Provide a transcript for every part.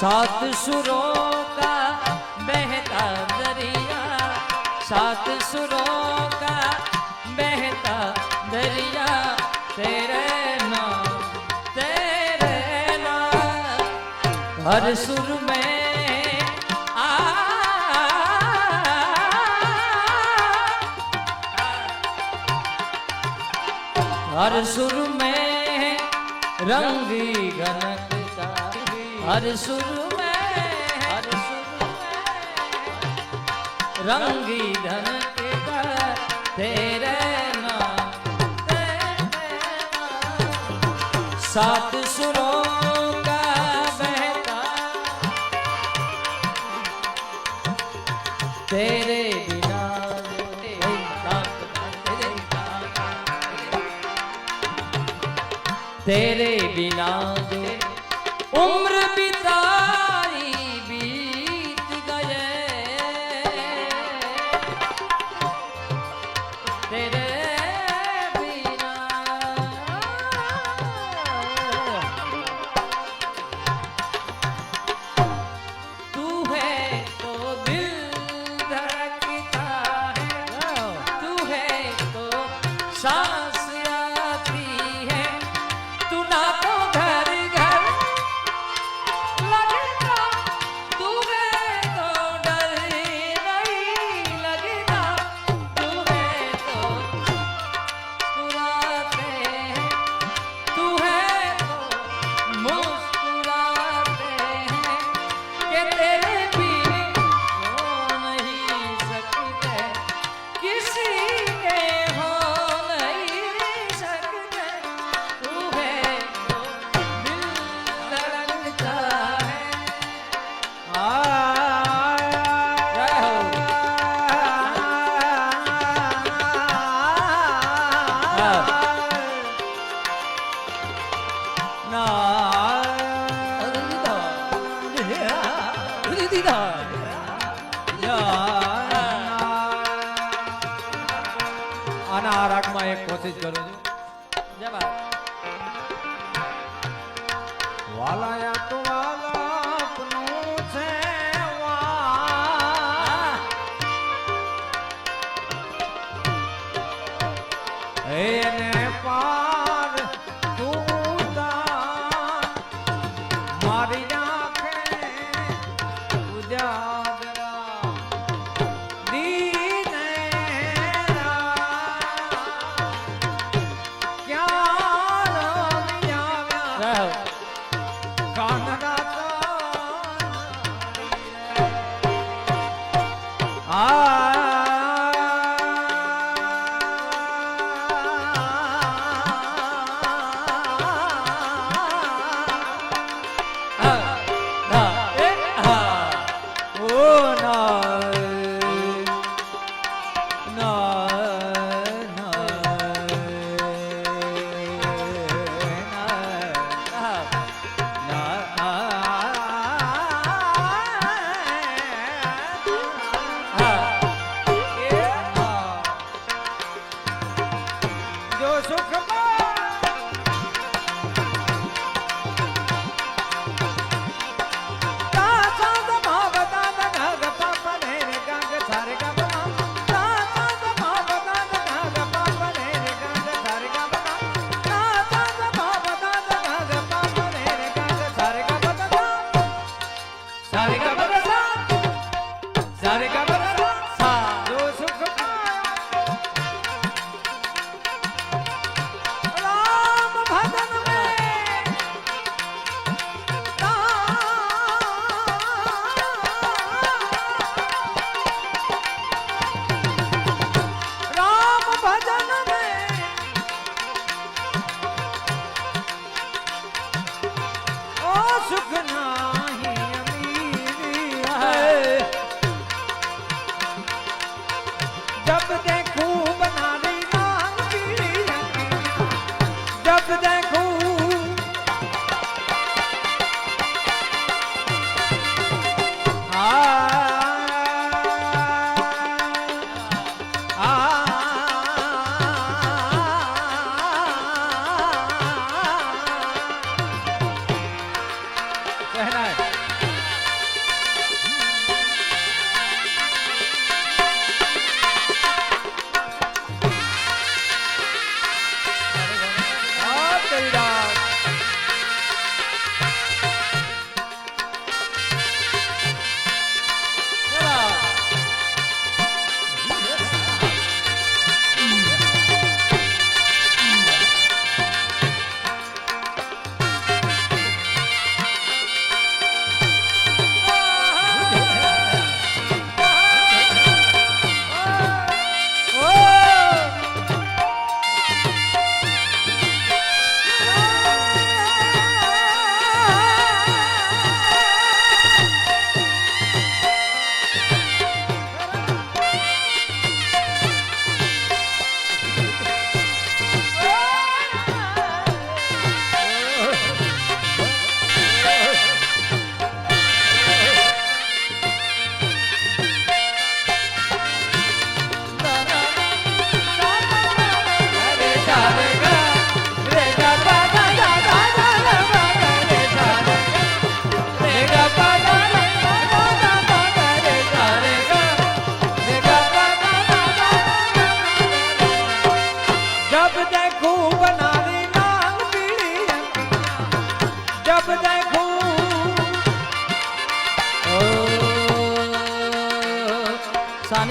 સાત સુરો કા બહેતા દરિયા સાત સુરો કા બહેતા દરિયા તેરે નામ તેરે નામ હર સુર મેં हर सुर में रंगी गनक ਹਰ ਸੁਰ ਮੈਂ ਹਰ ਸੁਰ ਮੈਂ ਰੰਗੀ ਧਨ ਕੇ ਕਰ ਤੇਰੇ ਨਾਮ ਤੇਰੇ ਨਾਮ ਸਾਤ ਸੁਰੋ ਕਾ ਬਹਿਤਾ ਤੇਰੇ ਤੇਰੇ ਬਿਨਾ ਜੋ ਉਮਰ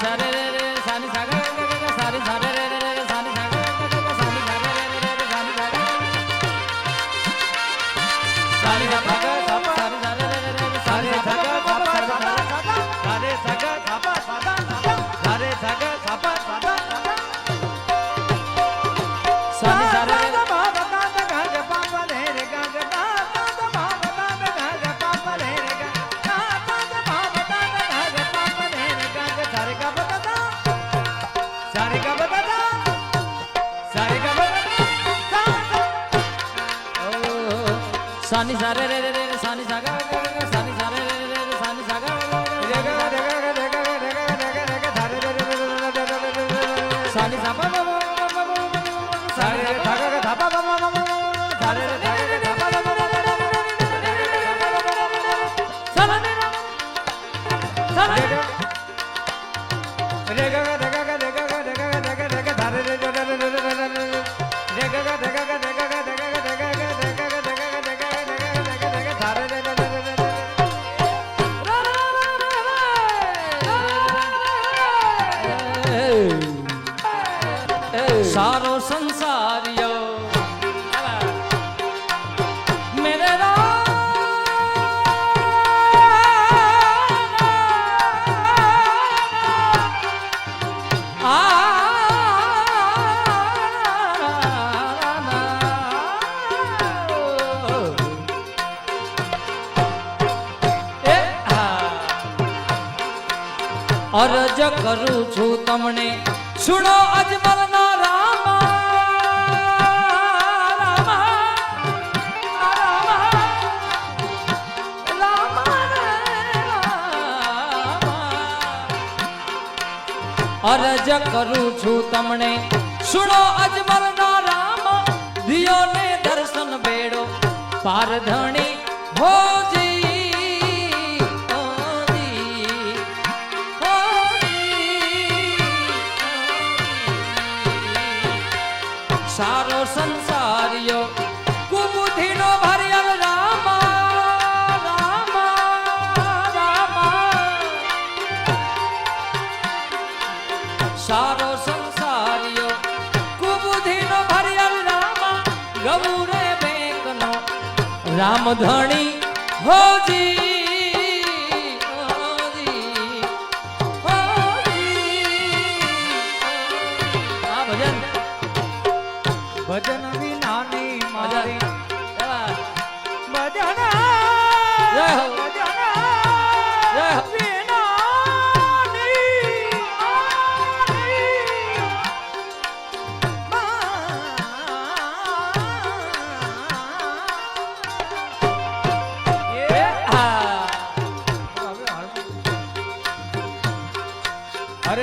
Cesare. da da not da અરજ કરું છું તમને. સુણો અજમલ ના રામ દિયો ને દર્શન બેડો. પારધણી હો રામધણી હોજી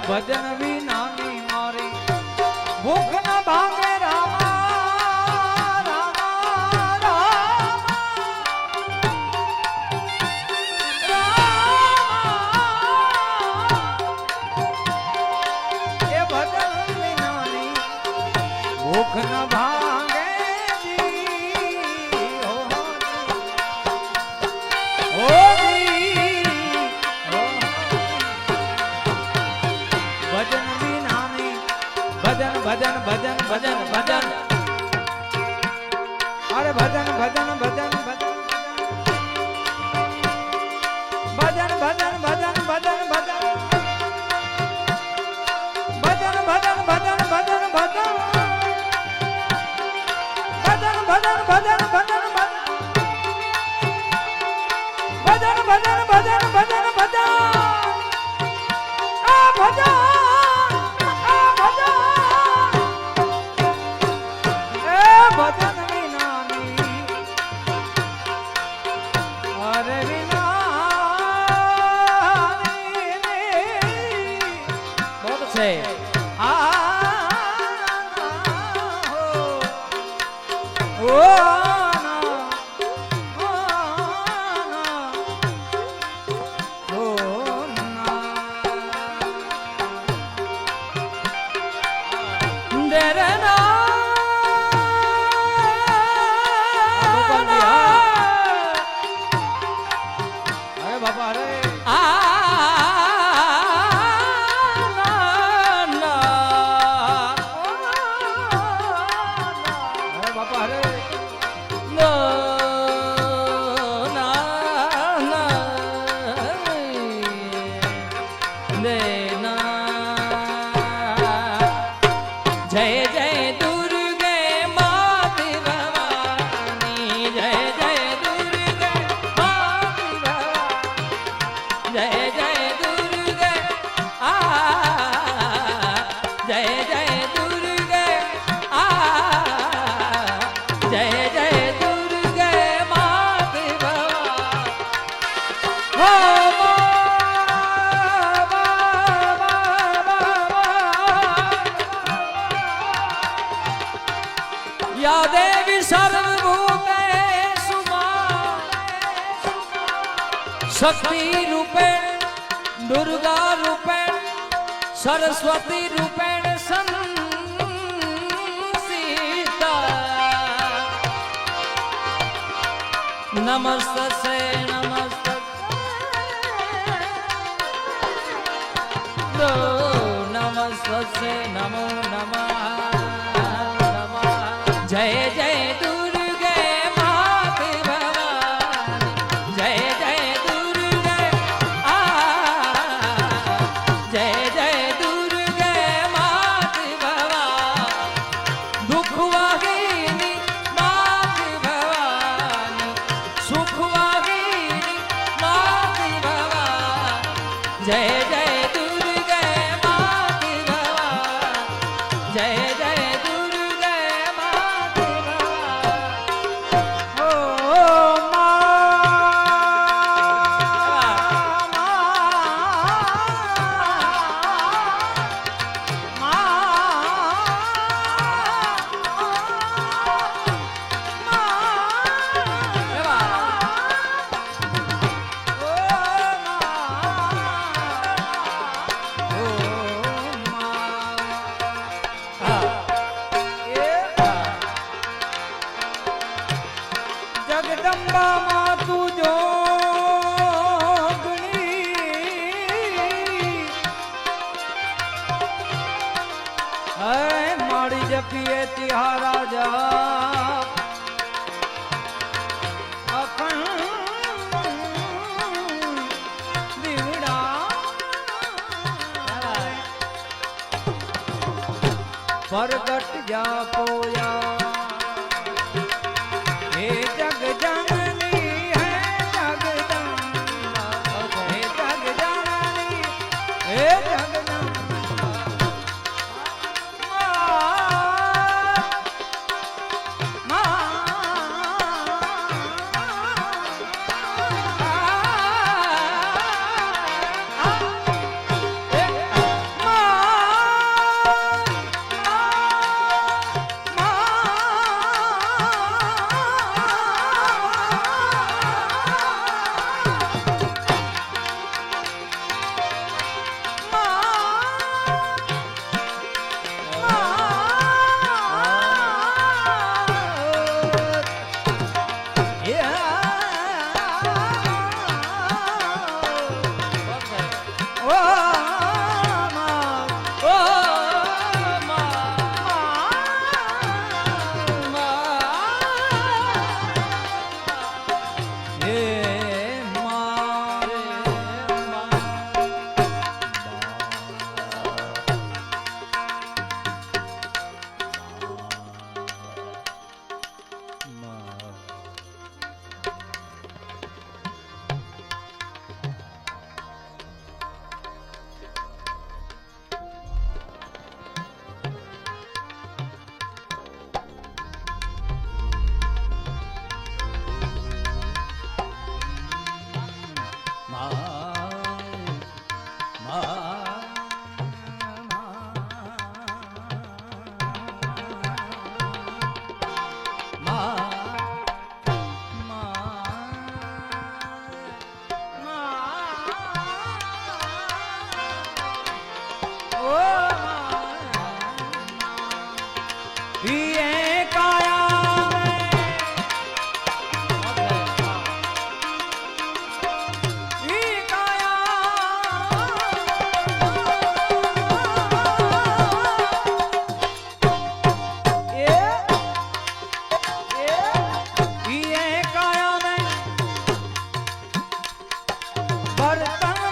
ભજન ભજન ભજન ભજન ભજન. અરે ભજન ભજન ભજન ભજન. દેવી સર્વભૂતે સુમા શક્તિ રૂપે દુર્ગા રૂપે સરસ્વતી રૂપે નમો નમઃ જય પ્રગટ જા बर्तन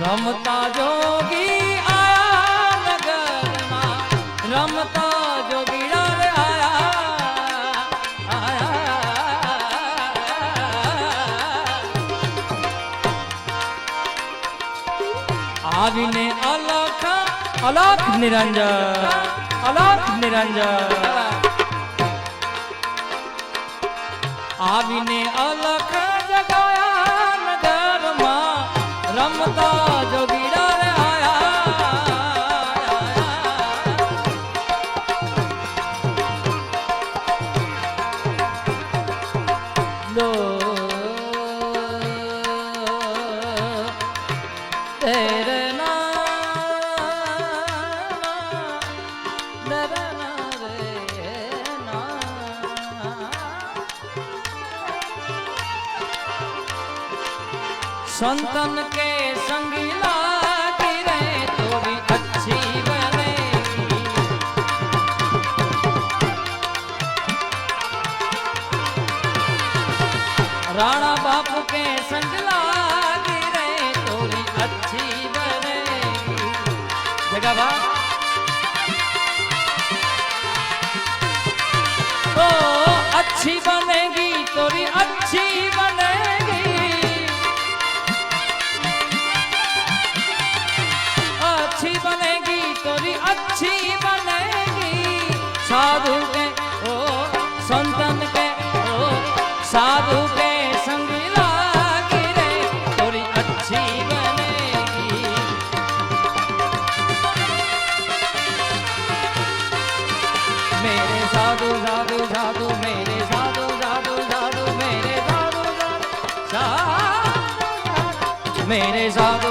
રમતા જોગી આ નગરમાં. રમતા જોગીડા રે આયા. આવીને અલખ અલખ નિરંજન અલખ નિરંજન. આવીને અલખ જગાય. સાધુ સાધુ સાધુ મેરે સાધુ સાધુ સાધુ મેરે સાધુ સાધુ મેરે સાધુ